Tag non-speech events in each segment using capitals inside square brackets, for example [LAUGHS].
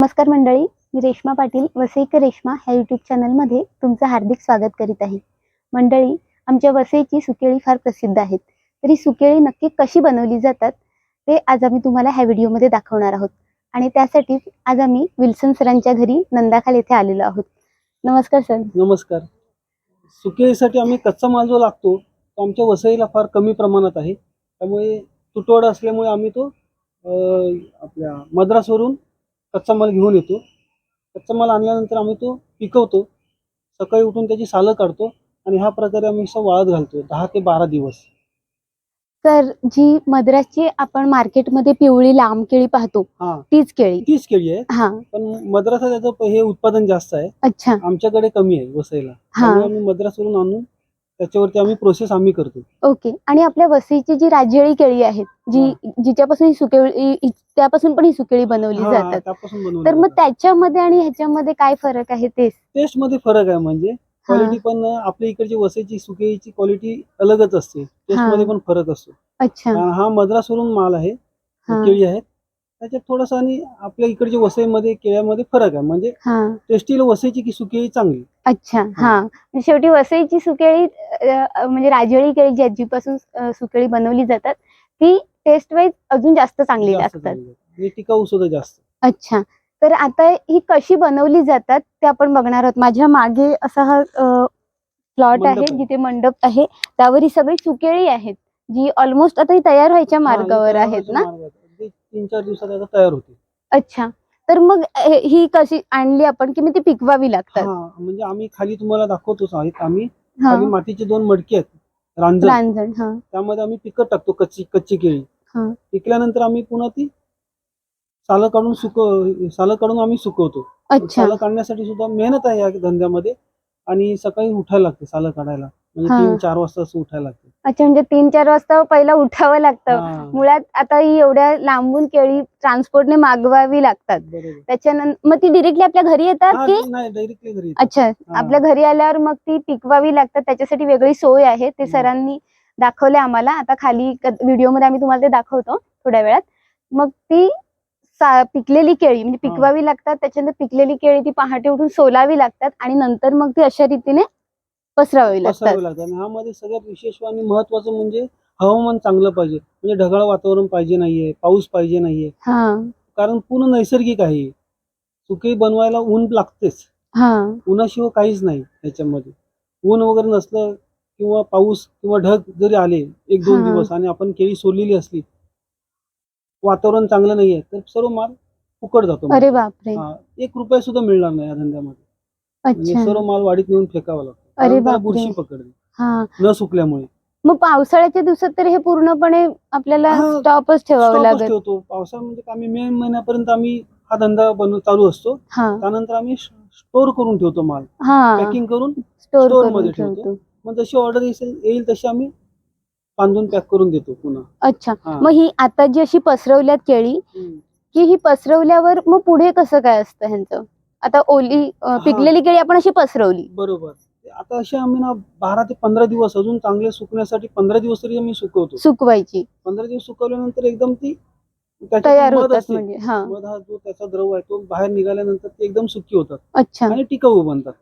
नमस्कार मंडळी मी रेश्मा पाटील वसईक रेश्मा ह्या यूट्यूब चॅनलमध्ये तुमचं हार्दिक स्वागत करीत आहे. मंडळी आमच्या वसईची सुकेळी फार प्रसिद्ध आहेत. तरी सुकेळी नक्की कशी बनवली जातात ते आज आम्ही तुम्हाला ह्या व्हिडिओमध्ये दाखवणार आहोत. आणि त्यासाठीच आज आम्ही विल्सन सरांच्या घरी नंदाखाल येथे आलेलो आहोत. नमस्कार सर. नमस्कार. सुकेळीसाठी आम्ही कच्चा माल जो लागतो तो आमच्या वसईला फार कमी प्रमाणात आहे. त्यामुळे तुटवडा असल्यामुळे आम्ही तो आपल्या मद्रासवरून कच्चा माल घेऊन येतो. कच्चा माल आणल्यानंतर आम्ही तो पिकवतो. सकाळी उठून त्याची सालं काढतो आणि ह्या प्रकारे आम्ही असं वाळत घालतो दहा ते बारा दिवस. तर जी मद्रासची आपण मार्केटमध्ये पिवळी लांब केळी पाहतो हा. तीच केळी. तीच केळी आहे. हा. पण मद्रासा त्याचं हे उत्पादन जास्त आहे. अच्छा. आमच्याकडे कमी आहे वसईला हा. त्यामुळे आम्ही मद्रासवरून आणून त्याच्यावरती आम्ही प्रोसेस आम्ही करतो ओके. आणि आपल्या वसईची जी राजेळी केळी आहेत जी जिच्यापासून ही सुकेळी त्यापासून पण ही सुकेळी बनवली हा, जातात. त्यापासून बनवलं तर मग जातं. त्याच्यामध्ये आणि ह्याच्यामध्ये काय फरक आहे तेच? टेस्टमध्ये फरक आहे म्हणजे क्वालिटी पण आपल्या इकडची वसईची सुकेची क्वालिटी अलगच असते. टेस्ट हा. मध्ये पण फरक असतो. अच्छा. कारण हा मद्रासवरून माल आहे. हा. केळी आहेत त्याच्यात थोडासा आणि आपल्या इकडच्या वसईमध्ये केळ्यामध्ये फरक आहे. म्हणजे हा. टेस्टीला वसईची की सुकेळी चांगली? अच्छा हा. म्हणजे शेवटी वसईची सुकेळी अ, म्हणजे राजेळी केळी जी ज्यापासून अ, सुकेळी बनवली जातात ती टेस्ट वाईज अजून जास्त चांगली जास्त लागतात. चांगली. आणि टिकाऊ सुद्धा जास्त. अच्छा. तर आता ही कशी बनवली जातात ते आपण बघणार आहोत. माझ्या मागे असा हा प्लॉट मंडप आहे आहे. जिथे मंडप आहे. त्यावर ही सगळी सुकेळी आहेत जी ऑलमोस्ट आता ही तयार व्हायच्या मार्गावर आहेत ना? मार्गावर. तीन चार दिवसात आता तयार होते अच्छा. तर मग हे- ही कशी आणली आपण की मग ती पिकवावी लागतात? हा म्हणजे आम्ही खाली तुम्हाला दाखवतोच आहेत आम्ही हा. खाली मातीचे दोन मडके आहेत रांजण. रांजण हा. त्यामध्ये आम्ही पिकत टाकतो कच्ची कच्ची केळी. हा. पिकल्यानंतर आम्ही पुन्हा ती सालं काढून सुक सालं काढून आम्ही सुकवतो. अच्छा. सालं काढण्यासाठी सुद्धा मेहनत आहे या धंद्यामध्ये आणि सकाळी उठायला लागते सालं काढायला. म्हणजे. तीन चार वाजता उठायला लागते. अच्छा म्हणजे तीन चार वाजता पहिला उठावं लागतं. मुळात आता ही एवढ्या लांबून केळी ट्रान्सपोर्टने मागवावी लागतात. त्याच्यानंतर मग ती डिरेक्टली आपल्या घरी येतात की? डायरेक्टली घरी. अच्छा आपल्या घरी आल्यावर मग ती पिकवावी लागतात. त्याच्यासाठी वेगळी सोय आहे. ते. सरांनी दाखवले आम्हाला. आता खाली व्हिडिओमध्ये आम्ही तुम्हाला ते दाखवतो थोड्या वेळात. मग ती पिकलेली केळी म्हणजे. पिकवावी लागतात. त्याच्यानंतर पिकलेली केळी ती पहाटे उठून सोलावी लागतात आणि नंतर मग ती अशा रीतीने पसरावी लागतात. पसरावी आणि सगळ्यात विशेष आणि महत्वाचं म्हणजे हवामान चांगलं पाहिजे. म्हणजे ढगाळ वातावरण पाहिजे नाहीये पाऊस पाहिजे नाहीये. हा. कारण पूर्ण नैसर्गिक आहे. सुके बनवायला ऊन लागतेच. हा. उन्हाशिवाय काहीच नाही त्याच्यामध्ये ऊन वगैरे नसलं किंवा पाऊस किंवा ढग जरी आले एक दोन हा. दिवस आणि आपण केळी सोडलेली असली वातावरण चांगलं नाहीये तर सर्व माल फुकट जातो अरे बापरे. हा, एक रुपया सुद्धा मिळणार नाही या धंद्यामध्ये. म्हणजे अच्छा. सर्व माल वाढीत नेऊन फेकावा लागतो. अरे कारण त्याला बापरे. बुरशी पकडते. हा. न सुकल्यामुळे. मग पावसाळ्याच्या दिवसात तर हे पूर्णपणे आपल्याला हा, स्टॉपच ठेवावं स्टॉकच लागेल ठेवतो. पावसाळा म्हणजे आम्ही मे महिन्यापर्यंत आम्ही हा धंदा बनव चालू असतो. हा. त्यानंतर आम्ही स्टोर करून ठेवतो माल. हा. पॅकिंग करून स्टोर store करून मध्ये ठेवतो. ठेवतो. मग जशी ऑर्डर येईल तशी आम्ही बांधून पॅक करून देतो पुन्हा. अच्छा. हा. मग ही आता जी अशी पसरवल्यात केळी. की ही पसरवल्यावर मग पुढे कसं काय असतं ह्यांचं? आता ओली अं, पिकलेली केळी आपण अशी पसरवली. बरोबर. आता असे आम्ही ना बारा ते पंधरा दिवस अजून चांगले सुकण्यासाठी पंधरा दिवस तरी आम्ही सुकवतो. सुकवायची. पंधरा दिवस सुकवल्यानंतर एकदम ती तयार होतात. म्हणजे हा. मध हा जो त्याचा द्रव आहे तो बाहेर निघाल्यानंतर ते एकदम सुकी होतात. अच्छा. आणि टिकाऊ बनतात.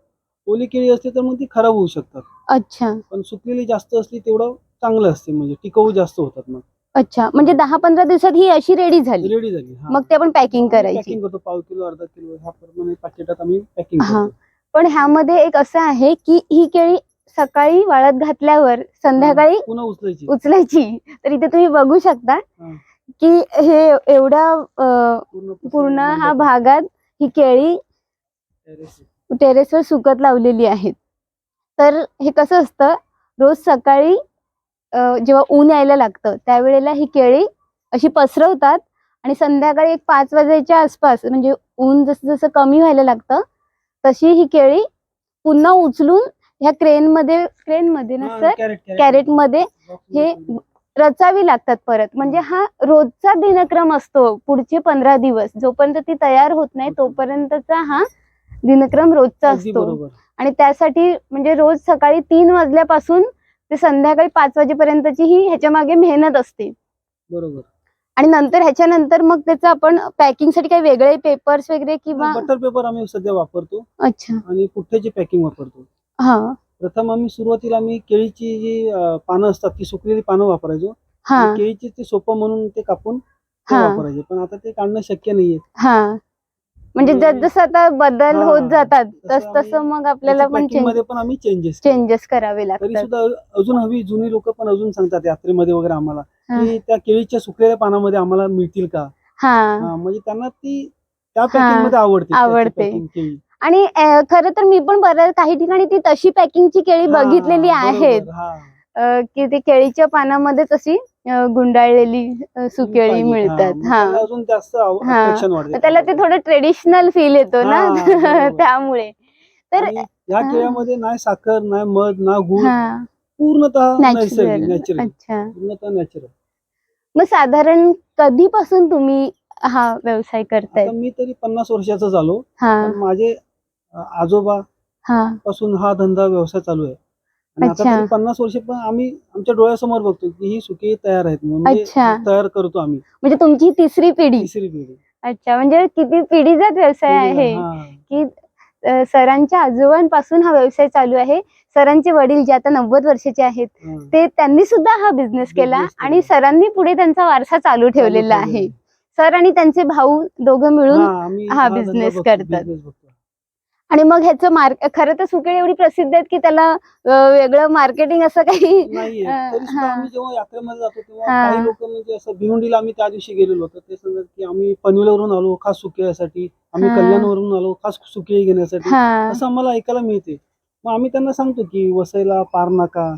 ओली केळी असते तर मग ती खराब होऊ शकतात. अच्छा. पण सुकलेली जास्त असली तेवढं चांगलं असते म्हणजे टिकाऊ जास्त होतात मग. अच्छा. म्हणजे दहा पंधरा दिवसात ही अशी रेडी झाली. रेडी झाली हा. मग ते आपण पॅकिंग करायची. पॅकिंग करतो पाव किलो अर्धा किलो ह्या प्रमाणे पाकिटात आम्ही पॅकिंग हा. करतो. पण ह्यामध्ये एक असं आहे की ही केळी सकाळी वाळत घातल्यावर संध्याकाळी पुन्हा उचलायची उचलायची तर इथे तुम्ही बघू शकता. की हे एवढ्या पूर्ण हा. भागात ही केळी. टेरेसवर सुकत लावलेली आहेत तर हे कसं असतं रोज सकाळी जेव्हा ऊन यायला लागतं त्यावेळेला ही केळी अशी पसरवतात आणि संध्याकाळी एक पाच वाजायच्या आसपास म्हणजे ऊन जसं जसं कमी व्हायला लागतं तशी ही केळी पुन्हा उचलून ह्या क्रेनमध्ये क्रेनमध्ये ना हा, सर कॅरेट Box हे मध्ये रचावी लागतात परत. म्हणजे हा. रोजचा दिनक्रम असतो पुढचे पंधरा दिवस. जोपर्यंत ती तयार होत नाही तोपर्यंतचा हा दिनक्रम रोजचा असतो. आणि त्यासाठी म्हणजे रोज सकाळी तीन वाजल्यापासून ते संध्याकाळी पाच वाजेपर्यंतची ही ह्याच्या मागे मेहनत असते. बरोबर. आणि नंतर ह्याच्यानंतर मग त्याचं आपण पॅकिंगसाठी काही वेगळे पेपर्स वगैरे किंवा बटर पेपर आम्ही सध्या वापरतो. अच्छा. आणि पुठ्ठ्याची पॅकिंग वापरतो. हा. प्रथम आम्ही सुरुवातीला आम्ही केळीची जी पानं असतात ती सुकलेली पानं वापरायचो. हा. केळीचे ते सोपं म्हणून ते कापून ते हा. वापरायचे. पण आता ते काढणं शक्य नाहीये. हा. म्हणजे आणि- जसं आता बदल हा, होत जातात तसं तस तसं आम्ही मग आपल्याला पण पॅकिंगमध्ये पण आम्ही चेंजेस चेंजेस करावे लागतात. सुद्धा अजून हवी जुनी लोक पण अजून सांगतात यात्रेमध्ये वगैरे आम्हाला. की त्या केळीच्या सुकलेल्या पानामध्ये आम्हाला मिळतील का? हा. म्हणजे त्यांना ती त्या पॅकिंगमध्ये आवडते आवडते. केळी. आणि खरं तर मी पण बऱ्याच काही ठिकाणी ती तशी पॅकिंगची केळी बघितलेली आहेत. की ते केळीच्या पानामध्येच अशी अ, गुंडाळलेली सुकेळी. मिळतात. हा. त्याला अजून जास्त. अट्रॅक्शन वाढते त्याला ते थोडं ट्रेडिशनल फील येतो ना. [LAUGHS] त्यामुळे. तर या. केळ्यामध्ये नाही साखर नाही मध ना गुळ. पूर्णतः नैसर्गिक नॅचरल नॅचरल अच्छा. पूर्णतः नॅचरल मग साधारण कधीपासून तुम्ही हा व्यवसाय करताय? आता मी तरी पन्नास वर्षाचा झालो. हा. पण माझे अ, आजोबा हा. पासून हा धंदा व्यवसाय चालू आहे. आणि आता अच्छा. तरी पन्नास वर्ष पण आम्ही आमच्या डोळ्यासमोर बघतो की ही सुकी तयार आहेत म्हणून. म्हणजे अच्छा. तयार करतो आम्ही. म्हणजे तुमची तिसरी पिढी. तिसरी पिढी. अच्छा. म्हणजे किती पिढीचाच व्यवसाय आहे? हा. की सरांच्या आजोबांपासून हा व्यवसाय चालू आहे सरांचे वडील जे आता नव्वद वर्षाचे आहेत. ते त्यांनी सुद्धा हा बिझनेस केला. आणि सरांनी पुढे त्यांचा वारसा चालू ठेवलेला आहे सर आणि त्यांचे भाऊ दोघं मिळून हा, बघतो, करतात. आणि मग ह्याचं मार्क खरं तर सुकेळ एवढी प्रसिद्ध आहेत की त्याला वेगळं मार्केटिंग असं काही जेव्हा यात्रेमध्ये जातो तेव्हा. काही लोक म्हणजे असं भिवंडीला आम्ही त्या दिवशी गेलेलो होतो. ते सांगतात की आम्ही पनवेलवरून आलो खास सुकेसाठी आम्ही. कल्याणवरून आलो खास सुके घेण्यासाठी. असं आम्हाला ऐकायला मिळते. मग आम्ही त्यांना सांगतो की वसईला पार नाका.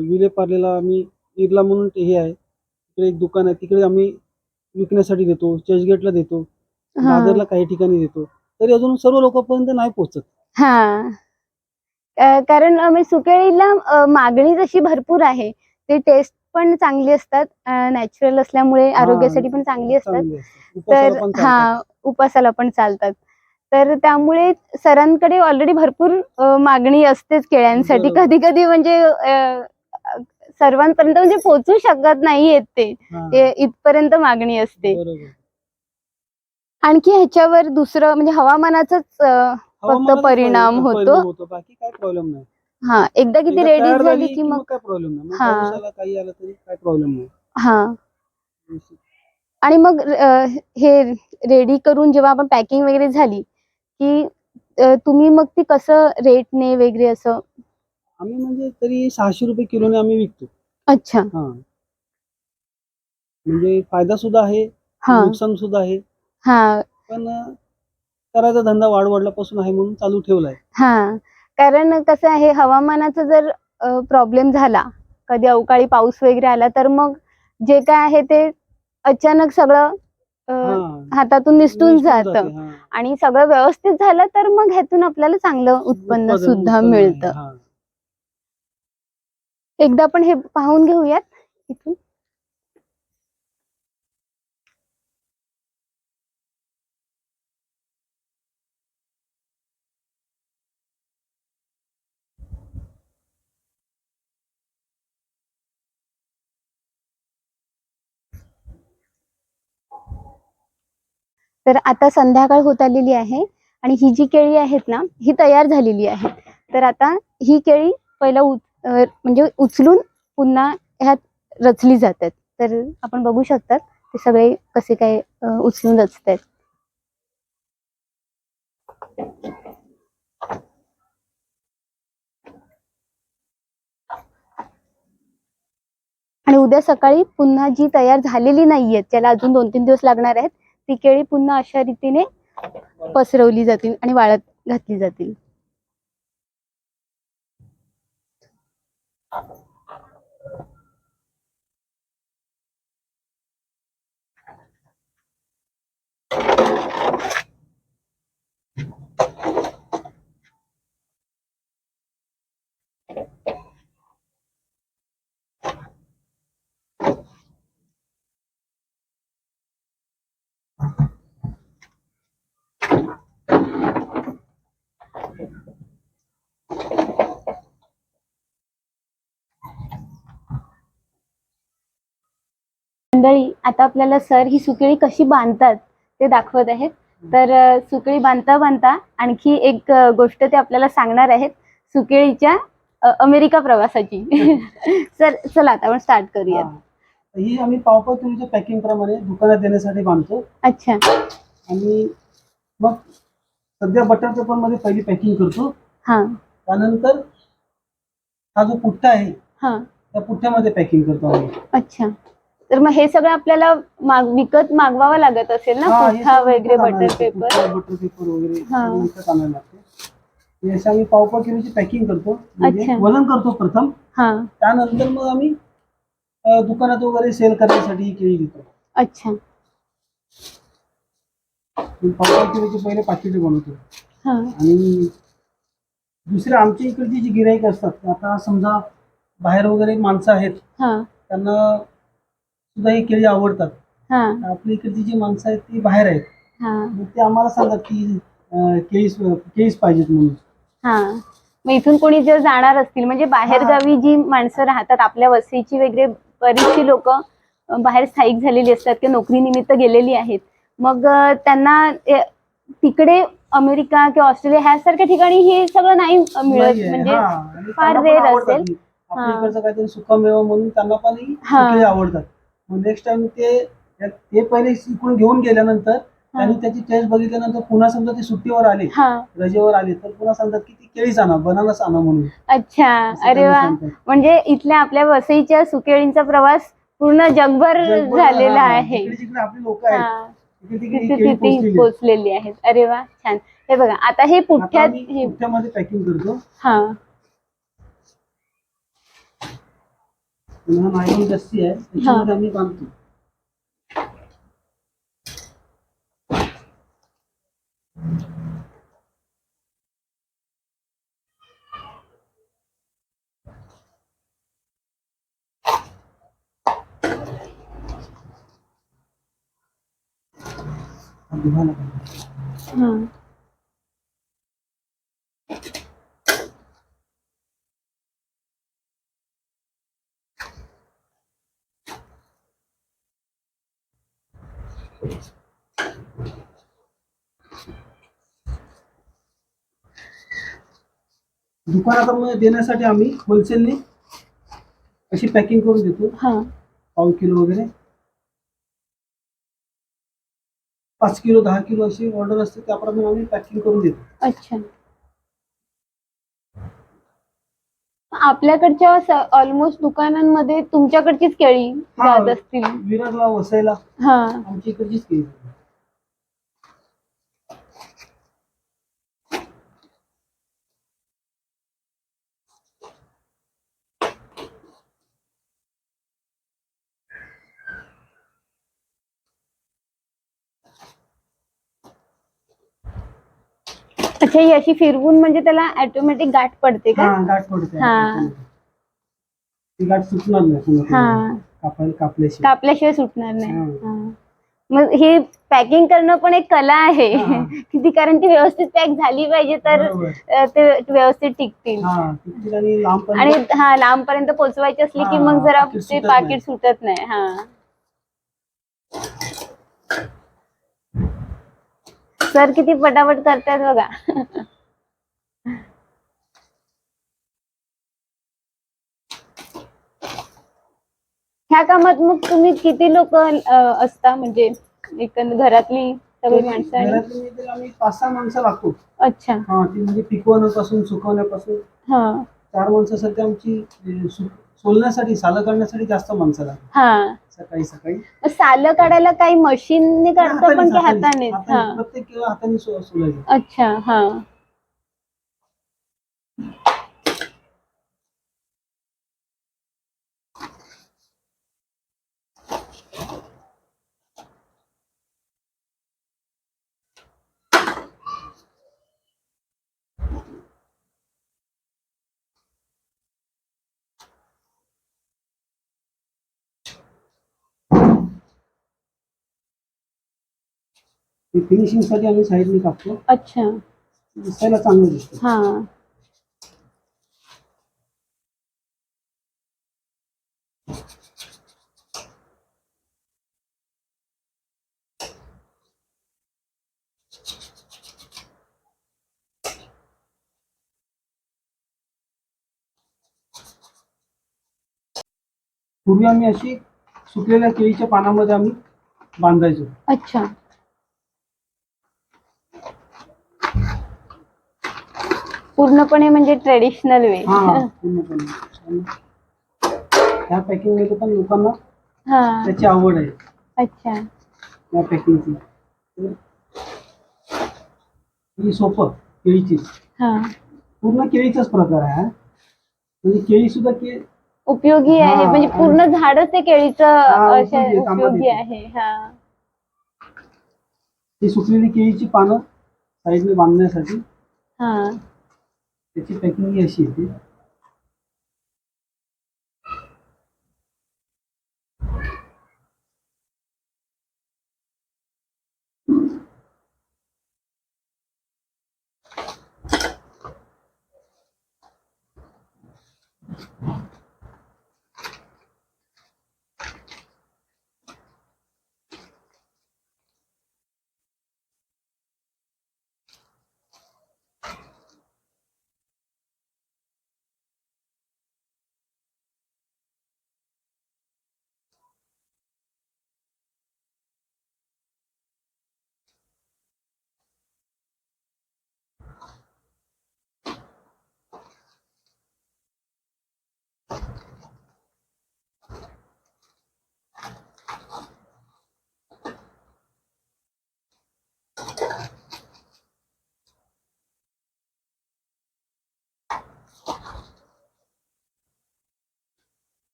विले पार्लेला आम्ही इरला म्हणून ते हे आहे. तिकडे एक दुकान आहे. तिकडे आम्ही विकण्यासाठी देतो. चर्चगेटला देतो. दादरला काही ठिकाणी देतो. तरी अजून सर्व लोकांपर्यंत नाही पोहोचत. हा. अ, कारण म्हणजे सुकेळीला अ, मागणी तशी भरपूर आहे ते टेस्ट पण चांगली असतात. नॅचरल असल्यामुळे आरोग्यासाठी पण चांगली असतात. चांगली असते. उपासाला तर पण चालतात. हा उपासाला पण चालतात. तर त्यामुळे सरांकडे ऑलरेडी भरपूर अ, मागणी असतेच केळ्यांसाठी. बरोबर. कधी कधी म्हणजे अ, सर्वांपर्यंत म्हणजे पोहोचू शकत नाहीयेत ते. हा, ते इथपर्यंत मागणी असते. बरोबर. आणखी ह्याच्यावर दुसरं म्हणजे हवामानाचंच हवामानाचा परिणाम होतो. परिणाम होतो. बाकी काय प्रॉब्लेम नाही. हा एकदा किती एकदा रेडी तयार झाली की मग काय प्रॉब्लेम नाही. मग हा. काही आला तरी काय प्रॉब्लेम नाही. हा. आणि मग अ, हे रेडी करून जेव्हा आपण पॅकिंग वगैरे झाली की अ, तुम्ही मग ती कसं रेटने वगैरे असं आम्ही म्हणजे तरी सहाशे रुपये किलोने आम्ही विकतो. अच्छा. हा. म्हणजे फायदा सुद्धा आहे हा. नुकसान सुद्धा आहे. हा पण करायचा धंदा वाढ वाढल्यापासून आहे म्हणून चालू ठेवलाय हा कारण कसं आहे हवामानाचा जर प्रॉब्लेम झाला कधी अवकाळी पाऊस वगैरे आला तर मग जे काय आहे ते अचानक सगळं. हातातून निसटून जातं. आणि सगळं व्यवस्थित झालं तर मग ह्यातून आपल्याला चांगलं उत्पन्न सुद्धा मिळतं. एकदा आपण हे पाहून घेऊयात इथून तर आता संध्याकाळ होत आलेली आहे आणि ही जी केळी आहेत ना ही तयार झालेली आहे तर आता ही केळी पहिला उ- म्हणजे उचलून पुन्हा ह्यात रचली जातात. तर आपण बघू शकतात ते सगळे कसे काय उचलून उचलून आहेत आणि उद्या सकाळी पुन्हा जी तयार झालेली नाहीयेत ज्याला अजून दोन तीन दिवस लागणार आहेत ती केळी पुन्हा अशा रीतीने पसरवली जातील आणि वाळत घातली जातील. मंडळी आता आपल्याला सर ही सुकेळी कशी बांधतात ते दाखवत आहेत. तर सुकेळी बांधता बांधता आणखी एक गोष्ट ते आपल्याला सांगणार आहेत. सुकेळीच्या अमेरिका प्रवासाची. [LAUGHS] सर चला आता आपण स्टार्ट करूयात. हा. आम्ही पावपाव किलोच्या पॅकिंग प्रमाणे दुकानात देण्यासाठी बांधतो. अच्छा. आणि मग सध्या बटर पेपरमध्ये पहिली पॅकिंग करतो. हा. त्यानंतर हा जो पुठ्ठा आहे हा. त्या पुठ्ठ्यामध्ये पॅकिंग करतो आम्ही. अच्छा. तर मग हे सगळं आपल्याला माग विकत मागवावं लागत असेल ना? हा, हे सगळं वगैरे विकत आणायला बटर लागतं. पेपर बटर पेपर वगैरे हा. सगळं विकत आणायला लागते. हे असे आम्ही पावपाव किलोची पॅकिंग करतो. म्हणजे अच्छा. वजन करतो प्रथम. हा. त्यानंतर मग आम्ही अ, दुकानात वगैरे सेल करण्यासाठी ही केळी घेतो. अच्छा. पावपाव किलोचे पहिले पाकिटे बनवतो. हा. आणि दुसरे आमच्या इकडची जी गिराईक असतात आता समजा बाहेर वगैरे माणसं आहेत हा. त्यांना सुद्धा ही केळी आवडतात हा आपल्या इकडची जी माणसं आहेत ती बाहेर आहेत हा मग ते आम्हाला सांगतात की अं, केळीच केळीच पाहिजेत म्हणून हा मग इथून कोणी जर जाणार असतील म्हणजे बाहेर गावी जी माणसं राहतात आपल्या वसईची वगैरे बरीचशी लोक बाहेर स्थायिक झालेली असतात किंवा नोकरीनिमित्त गेलेली आहेत मग अ, त्यांना ए, तिकडे अमेरिका किंवा ऑस्ट्रेलिया ह्यासारख्या ठिकाणी हे सगळं नाही अ, मिळत नाहीये. म्हणजे हा, आणि फार त्यांना पण rare आवडतात असेल. ही. आपल्या हा. इकडचं काहीतरी सुकामेवा म्हणून त्यांना पण ही हा. केळी आवडतात नेक्स्ट टाइम ते ते पहिले इकडून घेऊन गेल्यानंतर त्यांनी त्याची टेस्ट बघितल्यानंतर पुन्हा समजा ते सुट्टीवर आले रजेवर आले तर पुन्हा सांगतात की ती केळीच आणा बनानाच आणा म्हणून. अच्छा. अरे वा. म्हणजे इथल्या आपल्या वसईच्या सुकेळींचा प्रवास पूर्ण जगभर झालेला आहे. आपली लोक आहेत पोहोचलेली आहेत. अरे वा छान. हे बघा आता हे पुठ्ठ्यामध्ये पॅकिंग करतो. हा. पुन्हा नायलॉन जास्ती आहे त्याच्यामध्ये आम्ही बांधतो. हा. दुकानात देण्यासाठी आम्ही होलसेलने अशी पॅकिंग करून देतो. हा. पाव किलो वगैरे. पाच किलो दहा किलो अशी ऑर्डर असते त्याप्रमाणे आम्ही पॅकिंग करून देतो. अच्छा. आपल्याकडच्या ऑलमोस्ट दुकानांमध्ये तुमच्याकडचीच केळी हा. जात असतील. विरारला वसायला हा. आमच्या इकडचीच केळी अच्छा ही अशी फिरवून म्हणजे त्याला ऑटोमॅटिक गाठ पडते का हा गाठ पडते हा. ती गाठ सुटणार नाही हा. कापायला कापल्याशिवाय कापल्याशिवाय सुटणार नाही हा. हा. मग हे पॅकिंग करणं पण एक कला आहे हा. किती कारण ती व्यवस्थित पॅक झाली पाहिजे तर बरोबर. अ, ते व्यवस्थित टिकतील हा किती आणि लांब पण आणि हा लांब पर्यंत पोहोचवायची असली की हा, मग जरा पाकीट ते सुटत पाकिट. सुटत नाही हा सर किती पटापट करतात बघा. ह्या कामात मग तुम्ही किती लोक असता? म्हणजे एकंद घरातली सगळी माणसं आणि घरातली मी तर आम्ही पाच सहा माणसं लागतो. अच्छा. हा ती म्हणजे पिकवण्यापासून सुकवण्यापासून. हा. चार माणसं सध्या आमची अं, सु- सोलण्यासाठी सालं काढण्यासाठी जास्त माणसं लागतात हा. सकाळी सकाळी. मग सालं काढायला काही मशीनने काढता पण की हातानेच, हातानेच हा. हाताने. प्रत्येक हाताने सो- सोलायचं. अच्छा हा. फिनिशिंगसाठी आम्ही साईडने कापतो. अच्छा. दिसायला चांगलं दिसतं. हा. पूर्वी आम्ही अशी सुकलेल्या केळीच्या पानामध्ये आम्ही बांधायचो. अच्छा. पूर्णपणे म्हणजे ट्रेडिशनल वे हा पूर्णपणे. ह्या पॅकिंगमध्ये पण लोकांना हा. त्याची आवड आहे. अच्छा. या पॅकिंगची ही सोपं केळीची. हा. पूर्ण केळीचाच प्रकार आहे हा. म्हणजे केळी सुद्धा के उपयोगी आहे हा, म्हणजे पूर्ण झाडच ते केळीचं हा, अशा उपयोगी आहे, कामात उपयोगी येते. आहे हा. ही सुकलेली केळीची पानं साईडने बांधण्यासाठी हा. त्याची पॅकिंग ही अशी येते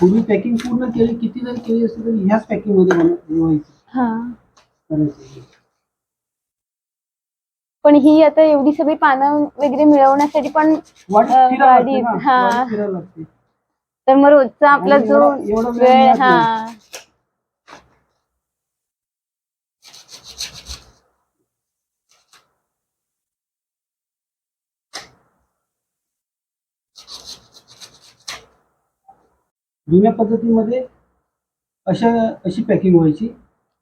पूर्वी पॅकिंग पूर्ण केळी किती जरी केळी असली तरी ह्याच पॅकिंगमध्ये बनव- बनवायची हा. करायची. पण ही आता एवढी सगळी पानं वगैरे मिळवण्यासाठी पण वाढीत अं, फिरायला लागते वाढीत, ना, हा. वाढीत फिरायला लागते. तर मग रोजचा आपला आणि जो एवढा- एवढा वेळ वेळ मिळत हा. जुन्या पद्धतीमध्ये अशा अशी पॅकिंग व्हायची.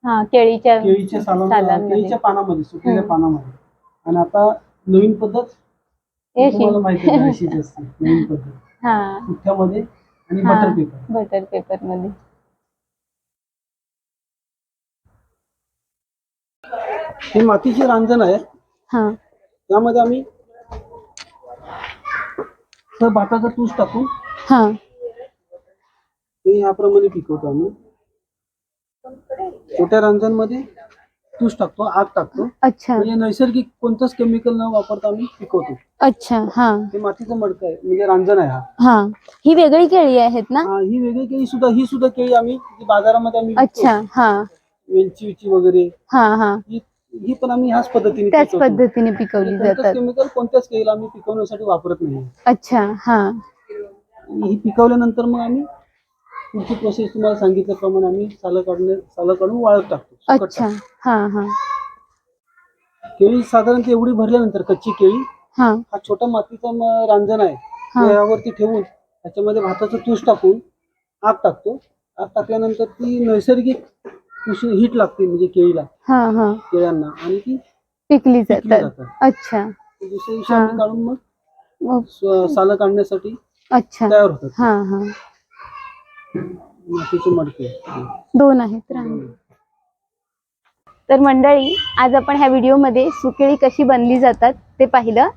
हा केळीच्या केळीच्या साला सालांमध्ये. केळीच्या पानामध्ये सुकलेल्या हम्म. पानामध्ये. आणि आता नवीन पद्धत हे अशी. तुम्हाला माहिती आहे अशीच असते नवीन पद्धत. हा. पुठ्ठ्यामध्ये आणि हा. बटर पेपर बटर पेपरमध्ये. हे मातीचे रांजण आहे हा. त्यामध्ये आम्ही तर भाताचं तूस टाकून हा. ते याप्रमाणे पिकवतो आम्ही. छोट्या रांजणमध्ये तूस टाकतो आग टाकतो. अच्छा. म्हणजे नैसर्गिक कोणतंच केमिकल न वापरता आम्ही पिकवतो. अच्छा हा. हे मातीचं मडकं आहे म्हणजे रांजण आहे हा. हा. ही वेगळी केळी आहेत ना? हा, ही वेगळी केळी सुद्धा ही सुद्धा केळी आम्ही जी बाजारामध्ये आम्ही विकतो. अच्छा हा. वेलचीची वगैरे. हा हा. ही ही पण आम्ही ह्याच पद्धतीने त्याच पिकवतो. पद्धतीने पिकवली कोणतंच जातात. केमिकल कोणत्याच केळीला आम्ही पिकवण्यासाठी वापरत नाही. अच्छा हा. ही पिकवल्यानंतर मग आम्ही पुढची प्रोसेस तुम्हाला सांगितल्याप्रमाणे आम्ही सालं काढणे सालं काढून वाळत टाकतो. सुकट अच्छा. हा हा. केळी साधारणतः एवढी भरल्यानंतर कच्ची केळी हा. हा छोटा मातीचा म- रांजण आहे. हा. तो यावरती ठेवून त्याच्यामध्ये भाताचं तूस टाकून आग टाकतो. आग टाकल्यानंतर ती नैसर्गिक उष्ण हीट लागते म्हणजे केळीला. हा हा. केळ्यांना. आणि ती पिकली पिकली जातात. जातात. अच्छा. दुसऱ्या दिवशी हा. काढून मग मग स- सालं काढण्यासाठी अच्छा. तयार होतात. हा हा. दोन आहेत तर मंडळी आज आपण ह्या व्हिडिओमध्ये सुकेळी कशी बनली जातात ते पाहिलं.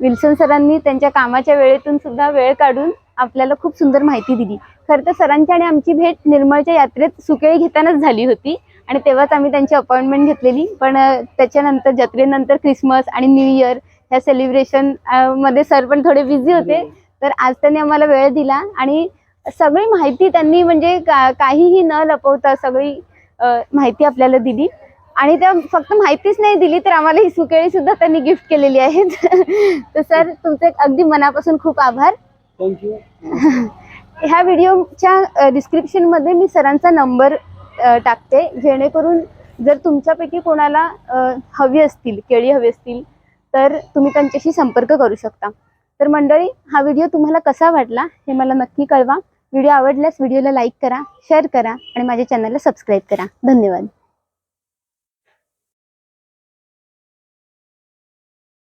विल्सन सरांनी त्यांच्या कामाच्या वेळेतून सुद्धा वेळ काढून आपल्याला खूप सुंदर माहिती दिली. खरं तर सरांची आणि आमची भेट निर्मळच्या यात्रेत सुकेळी घेतानाच झाली होती आणि तेव्हाच आम्ही त्यांची अपॉइंटमेंट घेतलेली. पण त्याच्यानंतर जत्रेनंतर क्रिसमस आणि न्यू इयर ह्या सेलिब्रेशनमध्ये सर पण थोडे बिझी होते. तर आज त्यांनी आम्हाला वेळ दिला आणि सगळी माहिती त्यांनी म्हणजे का- काहीही न लपवता सगळी माहिती आपल्याला दिली. आणि त्या फक्त माहितीच नाही दिली तर आम्हाला ही सुकेळी सुद्धा त्यांनी गिफ्ट केलेली आहेत. [LAUGHS] तर सर तुमचे अगदी मनापासून खूप आभार. थँक्यू [LAUGHS] ह्या व्हिडिओच्या डिस्क्रिप्शनमध्ये मी सरांचा नंबर टाकते. जेणेकरून जर तुमच्यापैकी कोणाला हवी असतील केळी हवी असतील तर तुम्ही त्यांच्याशी संपर्क करू शकता. तर मंडळी हा व्हिडिओ तुम्हाला कसा वाटला हे मला नक्की कळवा. व्हिडिओ आवडल्यास व्हिडिओला लाईक करा शेअर करा आणि माझ्या चॅनलला सबस्क्राईब करा. धन्यवाद.